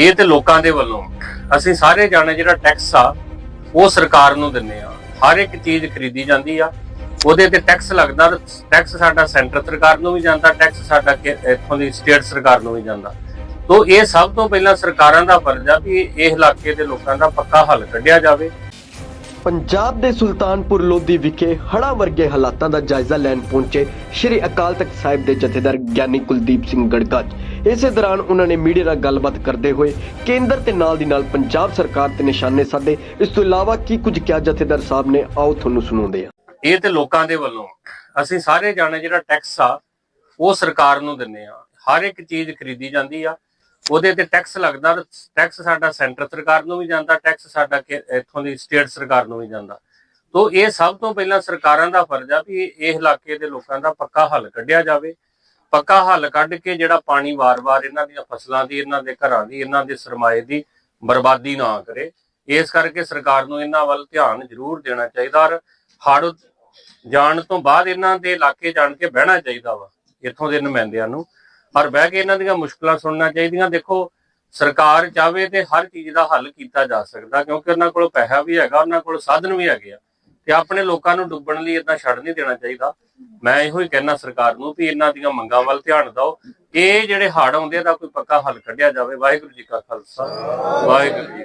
ਇਹ ਤੇ ਲੋਕਾਂ ਦੇ ਵੱਲੋਂ ਅਸੀਂ ਸਾਰੇ ਜਾਣੇ ਜਿਹੜਾ ਟੈਕਸ ਆ, ਉਹ ਸਰਕਾਰ ਨੂੰ ਦਿੰਨੇ ਆ ਹਰ ਇੱਕ ਚੀਜ਼ ਖਰੀਦੀ ਜਾਂਦੀ ਆ। ਉਹਦੇ ਤੇ ਟੈਕਸ ਲੱਗਦਾ ਟੈਕਸ ਸਾਡਾ ਸੈਂਟਰ ਸਰਕਾਰ ਨੂੰ ਵੀ ਜਾਂਦਾ ਟੈਕਸ ਸਾਡਾ ਇੱਥੋਂ ਦੀ ਸਟੇਟ ਸਰਕਾਰ ਨੂੰ ਵੀ ਜਾਂਦਾ। ਤੋਂ ਇਹ ਸਭ ਤੋਂ ਪਹਿਲਾਂ ਸਰਕਾਰਾਂ ਦਾ ਫਰਜ਼ ਆ ਵੀ ਇਹ ਇਲਾਕੇ ਦੇ ਲੋਕਾਂ ਦਾ ਪੱਕਾ ਹੱਲ ਕੱਢਿਆ ਜਾਵੇ। ਪੰਜਾਬ ਦੇ ਸੁਲਤਾਨਪੁਰ ਲੋਧੀ ਵਿਖੇ ਹੜ੍ਹਾਂ ਵਰਗੇ ਹਾਲਾਤਾਂ ਦਾ ਜਾਇਜ਼ਾ ਲੈਣ ਪਹੁੰਚੇ ਸ਼੍ਰੀ ਅਕਾਲ ਤਖਤ ਸਾਹਿਬ ਦੇ ਜਥੇਦਾਰ ਗਿਆਨੀ ਕੁਲਦੀਪ ਸਿੰਘ ਗੜਗੜ ਇਸੇ ਦੌਰਾਨ ਉਹਨਾਂ ਨੇ ਮੀਡੀਆ ਨਾਲ ਗੱਲਬਾਤ ਕਰਦੇ ਹੋਏ ਕੇਂਦਰ ਤੇ ਨਾਲ ਦੀ ਨਾਲ ਪੰਜਾਬ ਸਰਕਾਰ ਤੇ ਨਿਸ਼ਾਨੇ ਸਾਧੇ। ਇਸ ਤੋਂ ਇਲਾਵਾ ਕੀ ਕੁਝ ਕਿਹਾ ਜਥੇਦਾਰ ਸਾਹਿਬ ਨੇ, ਆਓ ਤੁਹਾਨੂੰ ਸੁਣਾਉਂਦੇ ਆ ਇਹ ਤੇ ਲੋਕਾਂ ਦੇ ਵੱਲੋਂ ਅਸੀਂ ਸਾਰੇ ਜਾਣੇ ਜਿਹੜਾ ਟੈਕਸ ਆ, ਉਹ ਸਰਕਾਰ ਨੂੰ ਦਿੰਨੇ ਆ ਹਰ ਇੱਕ ਚੀਜ਼ ਖਰੀਦੀ ਜਾਂਦੀ ਆ। ਉਹਦੇ ਤੇ ਟੈਕਸ ਲੱਗਦਾ ਟੈਕਸ ਸਾਡਾ ਸੈਂਟਰ ਸਰਕਾਰ ਨੂੰ ਵੀ ਜਾਂਦਾ ਟੈਕਸ ਸਾਡਾ ਇੱਥੋਂ ਦੀ ਸਟੇਟ ਸਰਕਾਰ ਨੂੰ ਵੀ ਜਾਂਦਾ। ਤੋਂ ਇਹ ਸਭ ਤੋਂ ਪਹਿਲਾਂ ਸਰਕਾਰਾਂ ਦਾ ਫਰਜ਼ ਆ ਵੀ ਇਹ ਇਲਾਕੇ ਦੇ ਲੋਕਾਂ ਦਾ ਪੱਕਾ ਹੱਲ ਕੱਢਿਆ ਜਾਵੇ। ਪੱਕਾ ਹੱਲ ਕੱਢ ਕੇ ਜਿਹੜਾ ਪਾਣੀ ਵਾਰ-ਵਾਰ ਇਹਨਾਂ ਦੀਆਂ ਫਸਲਾਂ ਦੀ, ਇਹਨਾਂ ਦੇ ਘਰਾਂ ਦੀ, ਇਹਨਾਂ ਦੇ ਸਰਮਾਏ ਦੀ ਬਰਬਾਦੀ ਨਾ ਕਰੇ। ਇਸ ਕਰਕੇ ਸਰਕਾਰ ਨੂੰ ਇਹਨਾਂ ਵੱਲ ਧਿਆਨ ਜ਼ਰੂਰ ਦੇਣਾ ਚਾਹੀਦਾ ਔਰ ਹੜ੍ਹ ਜਾਣ ਤੋਂ ਬਾਅਦ ਇਹਨਾਂ ਦੇ ਇਲਾਕੇ ਜਾਣ ਕੇ ਬਹਿਣਾ ਚਾਹੀਦਾ ਵਾ, ਇੱਥੋਂ ਦੇ ਨੁਮਾਇੰਦਿਆਂ ਨੂੰ। ਪਰ ਬਹਿ ਕੇ ਇਹਨਾਂ ਦੀਆਂ ਮੁਸ਼ਕਲਾਂ ਸੁਣਨਾ ਚਾਹੀਦੀਆਂ। ਦੇਖੋ, ਸਰਕਾਰ ਚਾਹਵੇ ਤੇ ਹਰ ਚੀਜ਼ ਦਾ ਹੱਲ ਕੀਤਾ ਜਾ ਸਕਦਾ, ਕਿਉਂਕਿ ਉਹਨਾਂ ਕੋਲ ਪੈਸਾ ਵੀ ਹੈਗਾ, ਉਹਨਾਂ ਕੋਲ ਸਾਧਨ ਵੀ ਹੈਗੇ ਆ। ਤੇ ਆਪਣੇ ਲੋਕਾਂ ਨੂੰ ਡੁੱਬਣ ਲਈ ਇਦਾਂ ਛੱਡ ਨਹੀਂ ਦੇਣਾ ਚਾਹੀਦਾ। ਮੈਂ ਇਹੋ ਹੀ ਕਹਿਣਾ ਸਰਕਾਰ ਨੂੰ ਵੀ ਇਹਨਾਂ ਦੀਆਂ ਮੰਗਾਂ ਵੱਲ ਧਿਆਨ ਦਿਓ। ਇਹ ਜਿਹੜੇ ਹੜ ਆਉਂਦੇ ਆ ਦਾ ਕੋਈ ਪੱਕਾ ਹੱਲ ਕੱਢਿਆ ਜਾਵੇ। ਵਾਹਿਗੁਰੂ ਜੀ ਕਾ ਖਾਲਸਾ। ਵਾਹਿਗੁਰੂ ਜੀ